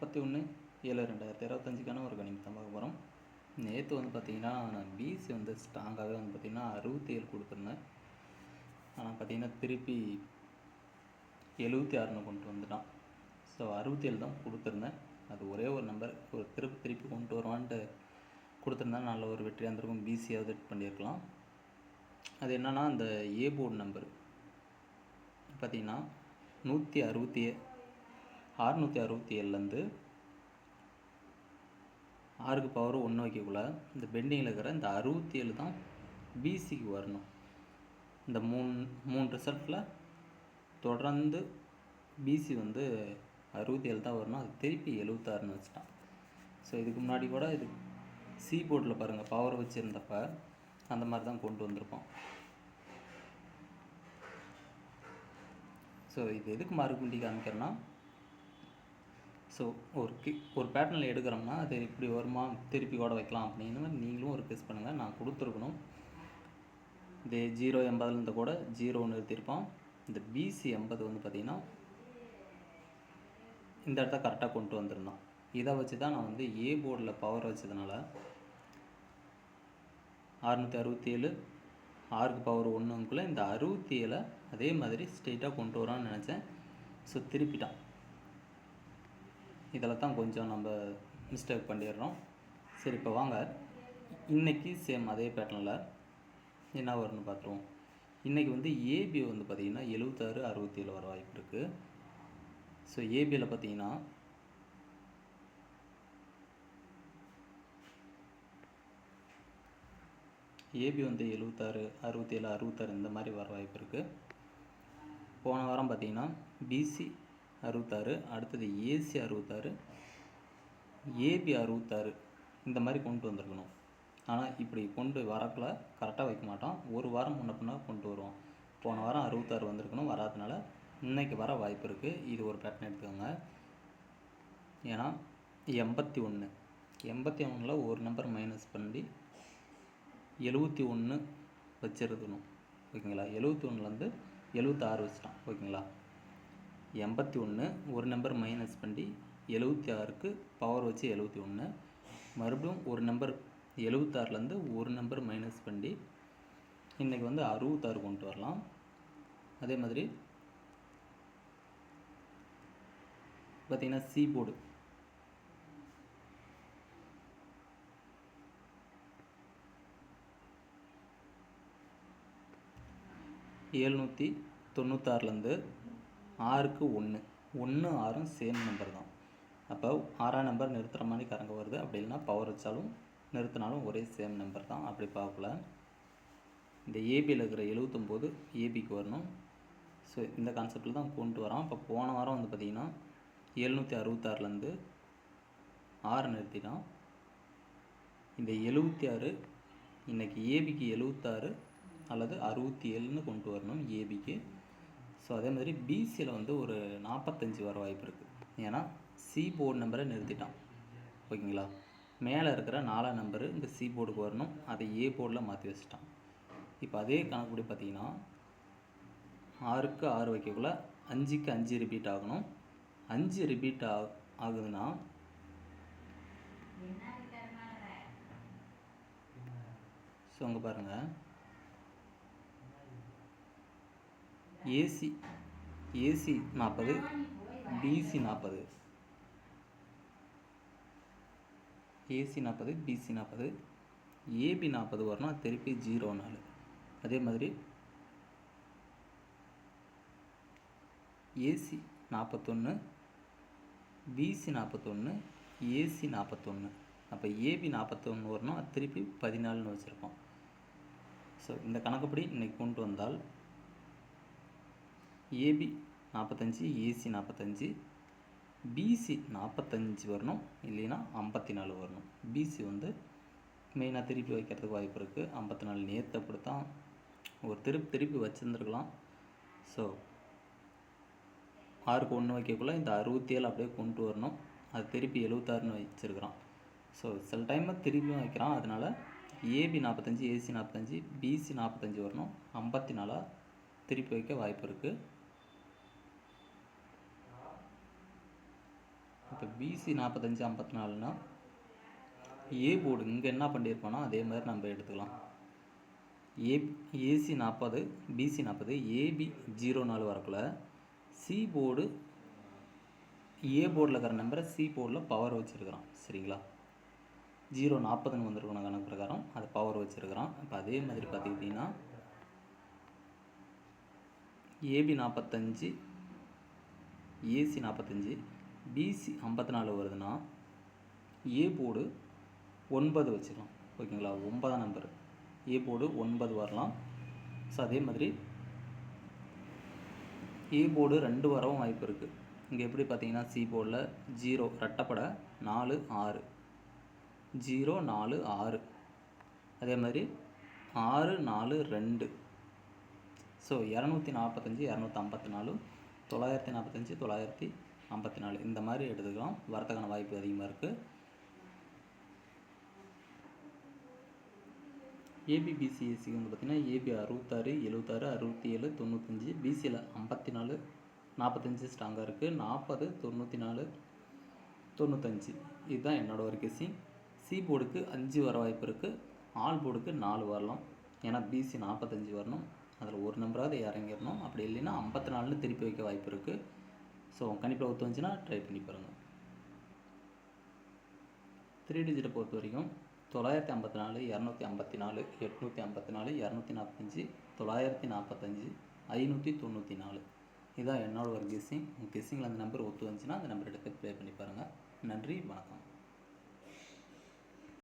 முப்பத்தி ஒன்று ஏழு ரெண்டாயிரத்தி இருபத்தஞ்சுக்கான ஒரு கணிப்பு தான் பார்க்க போகிறோம் நேற்று வந்து பார்த்திங்கன்னா நான் பிசி வந்து ஸ்ட்ராங்காகவே வந்து பார்த்திங்கன்னா அறுபத்தி ஏழு கொடுத்துருந்தேன். ஆனால் பார்த்திங்கன்னா திருப்பி எழுபத்தி ஆறுன்னு கொண்டு வந்துட்டான். ஸோ அறுபத்தி ஏழு தான் கொடுத்துருந்தேன். அது ஒரே ஒரு நம்பர் ஒரு திருப்பி திருப்பி கொண்டு வருவான்ட்டு கொடுத்துருந்தா நல்ல ஒரு வெற்றியாக இருந்திருக்கும். பிசியாவது பண்ணியிருக்கலாம். அது என்னென்னா அந்த ஏ போர்டு நம்பர் பார்த்தீங்கன்னா நூற்றி அறுபத்தி அறுநூற்றி அறுபத்தி ஏழுலேருந்து ஆறுக்கு பவர் ஒன்று வைக்கக்குள்ள இந்த பெண்டிங்கில் இருக்கிற இந்த அறுபத்தி ஏழு தான் பிசிக்கு வரணும். இந்த மூணு மூணு ரிசல்ட்டில் தொடர்ந்து பிசி வந்து அறுபத்தி ஏழு தான் வரணும். அது திருப்பி எழுபத்தாறுன்னு வச்சுட்டான். ஸோ இதுக்கு முன்னாடி கூட இது சி போர்டில் பாருங்கள் பவர் வச்சுருந்தப்ப அந்த மாதிரி தான் கொண்டு வந்திருப்போம். ஸோ இது எதுக்கு மாறுக்குண்டி காமிக்கிறேன்னா ஸோ ஒரு கி ஒரு பேட்டர்னில் எடுக்கிறோம்னா அது இப்படி வருமா திருப்பி கூட வைக்கலாம் அப்படின்னு மாதிரி நீங்களும் ஒரு கெஸ் பண்ணுங்கள் நான் கொடுத்துருக்கணும். இந்த ஜீரோ எண்பதுலேருந்து கூட ஜீரோ நிறுத்தியிருப்போம் இந்த பிசி எண்பது வந்து பார்த்திங்கன்னா இந்த இடத்த கரெக்டாக கொண்டு வந்திருந்தோம் இதை வச்சு தான் நான் வந்து ஏ போர்டில் பவர் வச்சதுனால அறுநூற்றி அறுபத்தி ஏழு ஆறுக்கு பவர் ஒன்றுக்குள்ளே இந்த அறுபத்தி ஏழை அதே மாதிரி ஸ்ட்ரெயிட்டாக கொண்டு வரான்னு நினச்சேன். ஸோ திருப்பிட்டான். இதில் தான் கொஞ்சம் நம்ம மிஸ்டேக் பண்ணிடுறோம். சரி இப்போ வாங்க. இன்றைக்கி சேம் அதே பேட்டர்னில் என்ன வரும்னு பார்த்துருவோம். இன்றைக்கி வந்து ஏபி வந்து பார்த்திங்கன்னா எழுபத்தாறு அறுபத்தி ஏழு வர வாய்ப்பு இருக்குது ஸோ ஏபியில் பார்த்தீங்கன்னா ஏபி வந்து எழுபத்தாறு அறுபத்தேழு அறுபத்தாறு இந்த மாதிரி வர வாய்ப்பு இருக்குது போன வாரம் பார்த்தீங்கன்னா பிசி அறுபத்தாறு அடுத்தது ஏசி அறுபத்தாறு ஏபி அறுபத்தாறு இந்த மாதிரி கொண்டு வந்திருக்கணும். ஆனால் இப்படி கொண்டு வரக்குள்ள கரெக்டாக வைக்க மாட்டோம். ஒரு வாரம் முன்ன பின்னா கொண்டு வருவோம். போன வாரம் அறுபத்தாறு வந்திருக்கணும் வராதனால இன்றைக்கி வர வாய்ப்பு இருக்குது இது ஒரு பேட்டர்ன் எடுத்துக்கோங்க. ஏன்னா எண்பத்தி ஒன்று எண்பத்தி ஒன்றில் ஒரு நம்பர் மைனஸ் பண்ணி எழுபத்தி ஒன்று வச்சிருக்கணும். ஓகேங்களா? எழுபத்தி ஒன்றுலேருந்து எழுபத்தாறு வச்சிட்டான் ஓகேங்களா? எண்பத்தி ஒன்று ஒரு நம்பர் மைனஸ் பண்ணி எழுபத்தி ஆறுக்கு பவர் வச்சு எழுபத்தி ஒன்று மறுபடியும் ஒரு நம்பர் எழுபத்தாறுலேருந்து ஒரு நம்பர் மைனஸ் பண்ணி இன்றைக்கி வந்து அறுபத்தாறு கொண்டு வரலாம். அதே மாதிரி பார்த்திங்கன்னா சி போர்டு ஏழ்நூற்றி தொண்ணூத்தாறுலேருந்து ஆறுக்கு ஒன்று ஒன்று ஆறும் சேம் நம்பர் தான். அப்போ ஆறாம் நம்பர் நிறுத்துகிற மாதிரி கரங்க வருது. அப்படி இல்லைன்னா பவர் வச்சாலும் நிறுத்தினாலும் ஒரே சேம் நம்பர் தான். அப்படி பார்க்கல. இந்த ஏபியில் இருக்கிற எழுபத்தொம்போது ஏபிக்கு வரணும். ஸோ இந்த கான்செப்டில் தான் கொண்டு வரோம் இப்போ போன வாரம் வந்து பார்த்திங்கன்னா எழுநூற்றி அறுபத்தாறுலேருந்து ஆறு நிறுத்திட்டோம் இந்த எழுபத்தி ஆறு இன்றைக்கி ஏபிக்கு எழுபத்தாறு அல்லது அறுபத்தி ஏழுன்னு கொண்டு வரணும் ஏபிக்கு ஸோ அதே மாதிரி பிசியில் வந்து ஒரு நாற்பத்தஞ்சு வர வாய்ப்பு இருக்குது ஏன்னா சி போர்டு நம்பரை நிறுத்திட்டான். ஓகேங்களா? மேலே இருக்கிற நாலாம் நம்பரு இந்த சி போர்டுக்கு வரணும். அதை ஏ போர்டில் மாற்றி வச்சுட்டான். இப்போ அதே கணக்குப்படி பார்த்தீங்கன்னா ஆறுக்கு ஆறு வைக்கக்குள்ள அஞ்சுக்கு அஞ்சு ரிப்பீட் ஆகணும். அஞ்சு ரிப்பீட் ஆ ஆகுதுன்னா ஸோ அங்கே பாருங்கள் ஏசி ஏசி நாற்பது பிசி நாற்பது ஏசி நாற்பது பிசி நாற்பது ஏபி நாற்பது வரணும் திருப்பி ஜீரோ நாலு. அதே மாதிரி ஏசி நாற்பத்தொன்று பிசி நாற்பத்தொன்று ஏசி நாற்பத்தொன்று அப்போ ஏபி நாற்பத்தொன்று வரணும் திருப்பி பதினாலுன்னு வச்சுருக்கோம் ஸோ இந்த கணக்குப்படி இன்றைக்கி கொண்டு வந்தால் ஏபி நாற்பத்தஞ்சு ஏசி நாற்பத்தஞ்சு பிசி நாற்பத்தஞ்சு வரணும் இல்லைன்னா ஐம்பத்தி நாலு வரணும். பிசி வந்து மெயினாக திருப்பி வைக்கிறதுக்கு வாய்ப்பு இருக்குது ஐம்பத்தி நாலு நேற்று அப்படித்தான் ஒரு திருப்பி திருப்பி வச்சுருந்துருக்கலாம். ஸோ ஆறுக்கு ஒன்று வைக்கக்குள்ள இந்த அறுபத்தி ஏழு அப்படியே கொண்டு வரணும். அது திருப்பி எழுபத்தாறுன்னு வச்சுருக்கிறான். ஸோ சில டைமில் திருப்பியும் வைக்கிறான். அதனால் ஏபி நாற்பத்தஞ்சு ஏசி நாற்பத்தஞ்சு பிசி நாற்பத்தஞ்சு வரணும். ஐம்பத்தி நாலாக திருப்பி வைக்க வாய்ப்பு இருக்குது இப்போ பிசி நாற்பத்தஞ்சு ஐம்பத்தி நாலுனா ஏ போர்டு இங்கே என்ன பண்ணியிருப்போனோ அதே மாதிரி நம்ம எடுத்துக்கலாம். ஏ ஏசி நாற்பது பிசி நாற்பது ஏபி ஜீரோ நாலு வரக்குள்ள சி போர்டு ஏ போர்டில் இருக்கிற நம்பரை சி போர்டில் பவர் வச்சுருக்கிறான். சரிங்களா? ஜீரோ நாற்பதுன்னு வந்திருக்கணும் கணக்கு பிரகாரம். அது பவர் வச்சுருக்கிறான். இப்போ அதே மாதிரி பார்த்துக்கிட்டிங்கன்னா ஏபி நாற்பத்தஞ்சு ஏசி நாற்பத்தஞ்சு பிசி ஐம்பத்தி நாலு வருதுன்னா ஏ போர்டு ஒன்பது வச்சுக்கலாம் ஓகேங்களா? ஒன்பதாம் நம்பர் ஏ போர்டு ஒன்பது வரலாம். ஸோ அதே மாதிரி ஏ போர்டு ரெண்டு வரவும் வாய்ப்பு இருக்குது இங்கே எப்படி பார்த்தீங்கன்னா சி போர்டில் ஜீரோ ரெட்டப்படை நாலு ஆறு. ஜீரோ நாலு ஆறு. அதே மாதிரி ஆறு நாலு ரெண்டு. ஸோ இரநூத்தி நாற்பத்தஞ்சு இரநூத்தி ஐம்பத்தி நாலு தொள்ளாயிரத்தி நாற்பத்தஞ்சு தொள்ளாயிரத்தி ஐம்பத்தி நாலு. இந்த மாதிரி எடுத்துக்கலாம். வரத்துக்கான வாய்ப்பு அதிகமாக இருக்குது ஏபிபிசிஎஸ்சி வந்து பார்த்திங்கன்னா ஏபி அறுபத்தாறு எழுபத்தாறு அறுபத்தி ஏழு தொண்ணூத்தஞ்சு பிசியில் ஐம்பத்தி நாலு நாற்பத்தஞ்சு ஸ்ட்ராங்காக இருக்குது நாற்பது தொண்ணூற்றி நாலு தொண்ணூத்தஞ்சு. இதுதான் என்னோடய ஒரு கெஸ்ஸிங் சி போர்டுக்கு அஞ்சு வர வாய்ப்பு இருக்குது ஆல் போர்டுக்கு நாலு வரலாம். ஏன்னா பிசி நாற்பத்தஞ்சு வரணும். அதில் ஒரு நம்பராவது இறங்கிடணும். அப்படி இல்லைன்னா ஐம்பத்தி நாலுன்னு திருப்பி வைக்க வாய்ப்பு இருக்குது ஸோ கணிப்பில் ஒத்து வந்துச்சுன்னா ட்ரை பண்ணி பாருங்கள் த்ரீ டிஜிட்டை பொறுத்த வரைக்கும் தொள்ளாயிரத்தி ஐம்பத்தி நாலு இரநூத்தி ஐம்பத்தி நாலு எட்நூற்றி ஐம்பத்தி நாலு இரநூத்தி நாற்பத்தஞ்சு தொள்ளாயிரத்தி நாற்பத்தஞ்சு ஐநூற்றி தொண்ணூற்றி நாலு. இதான் என்னோட ஒரு கெஸ்ஸிங் கெஸ்ஸிங்கில் அந்த நம்பர் ஒத்து வந்துச்சுன்னா அந்த நம்பர் எடுத்து ப்ளே பண்ணி பாருங்கள் நன்றி வணக்கம்.